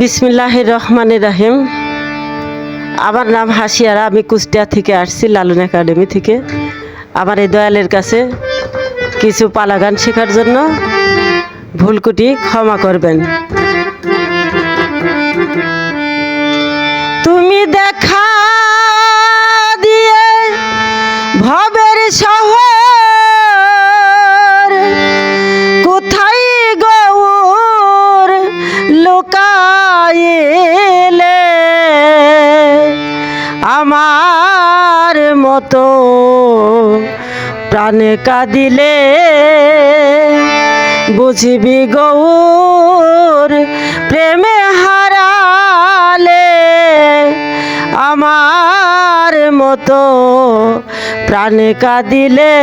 বিসমিল্লাহ রহমান রাহিম। আমার নাম হাসিয়ারা, আমি কুষ্টিয়া থেকে আসছি, লালন একাডেমি থেকে। আমার এই দয়ালের কাছে কিছু পালা গান শেখার জন্য ভুলকুটি ক্ষমা করবেন। তুমি দেখা মতো প্রাণে কাঁদিলে বুঝিবি গৌর প্রেমে হারালে আমার মতো প্রাণে কাঁদিলে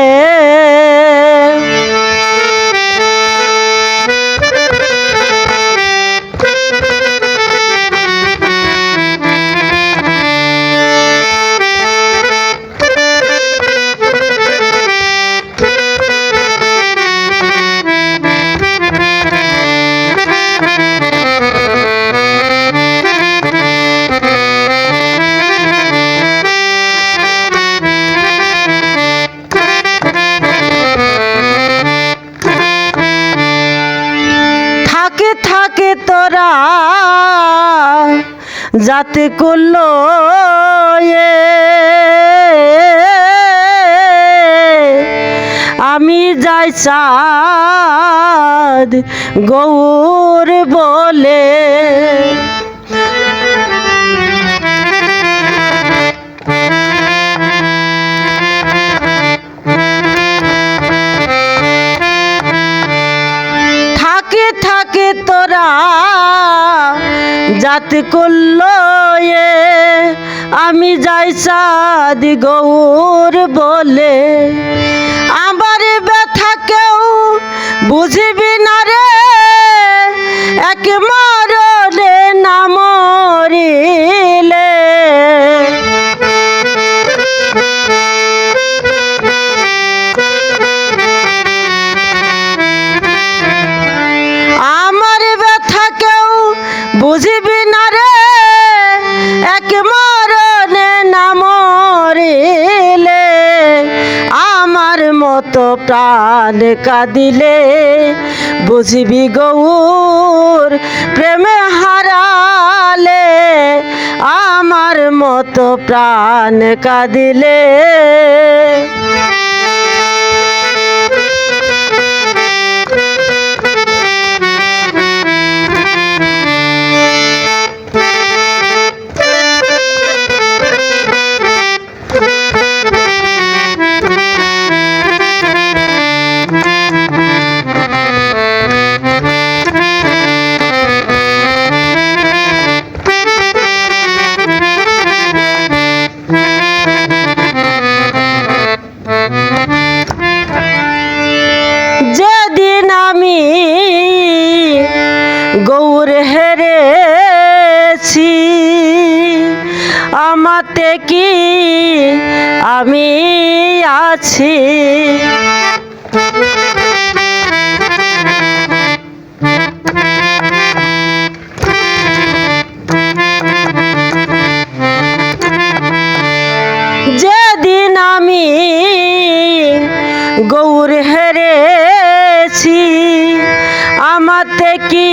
তোরা যাতে করল। আমি যাই চাঁদ গৌর বলে জাত করল এ। আমি যাই চাঁদ গৌর বলে। প্রাণ কাঁদিলে বুঝিবি গৌর প্রেমে হারালে আমার মতো প্রাণ কাঁদিলে। কি আমি আছি? যেদিন আমি গৌর হেরেছি আমাতে কি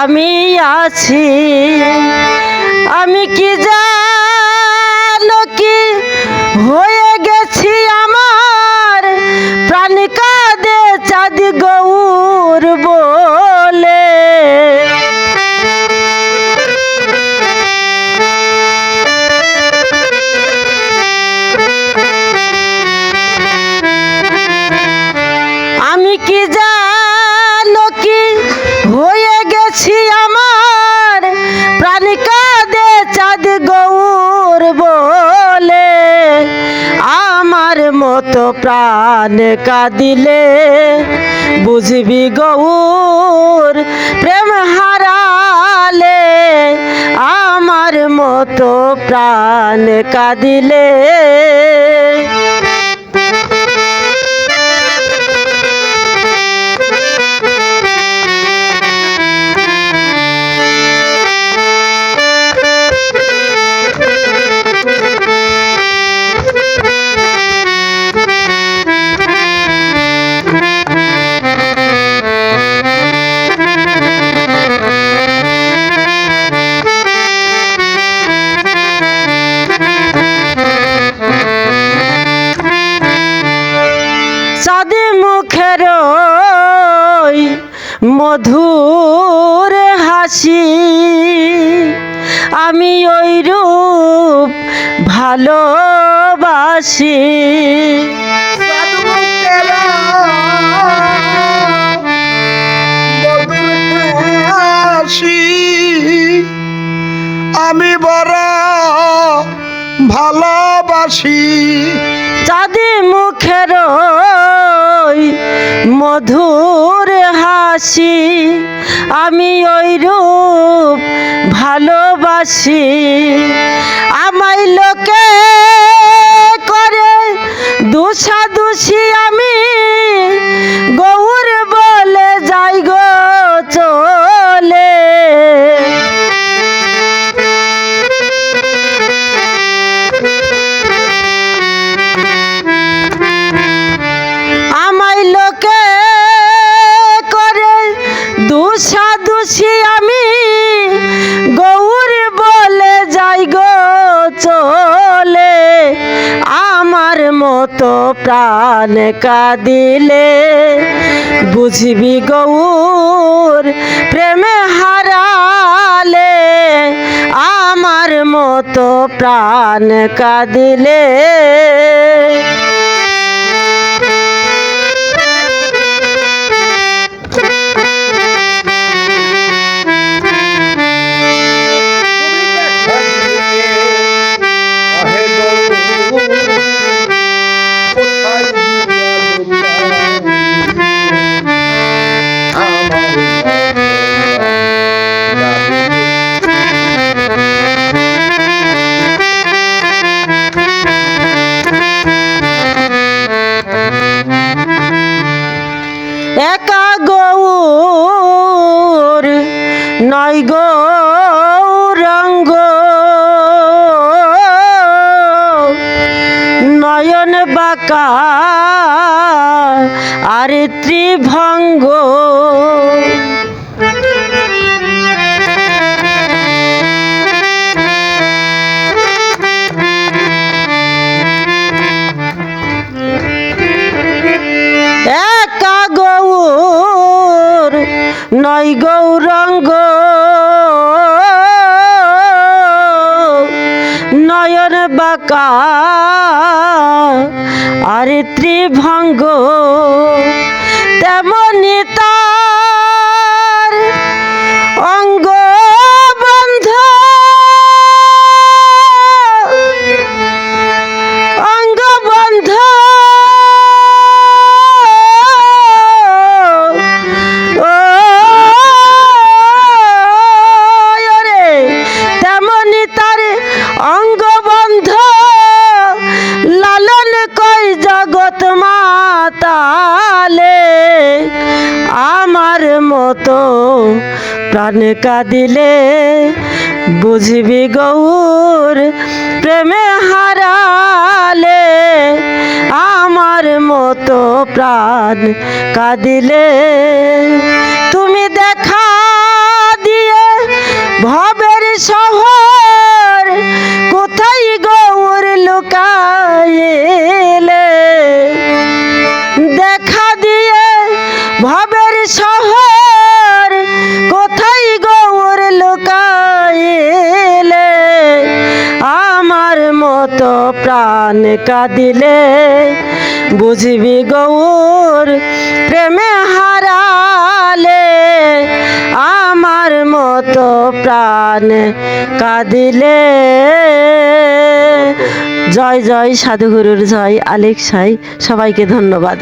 আমি আছি। আমি কি জানো প্রাণ কাঁদিলে বুঝবি গৌর প্রেম হারালে আমার মতো প্রাণ কাঁদিলে। মধুর হাসি আমি ওই রূপ ভালোবাসি। হাসি আমি বড় ভালোবাসি। চাঁদি মুখের ওই মধুর হাসি আমি ওই রূপ ভালোবাসি। আমায় লোকে করে দুষি প্রাণ কাঁদিলে বুঝবি গৌর প্রেমে হারালে আমার মতো প্রাণ কাঁদিলে। বাঁকা আর ত্রিভঙ্গ। একা গৌর নয় গৌরঙ্গ। নয়ন বাঁকা আর ত্রিভঙ্গ প্রাণ কাঁদিলে বুঝবি গৌর প্রেমে হারালে। আমার মতো প্রাণ কাঁদিলে তুমি দেখা দিয়ে ভবের শহর কোথায় গৌর লুকাইলে? দেখা দিয়ে ভবের শহর প্রাণ কাঁদিলে বুঝবি গৌর প্রেমে হারালে। আমার মতো প্রাণ কাঁদিলে। জয় জয় সাধুগুরুর জয় আলেক সাই, সবাইকে ধন্যবাদ।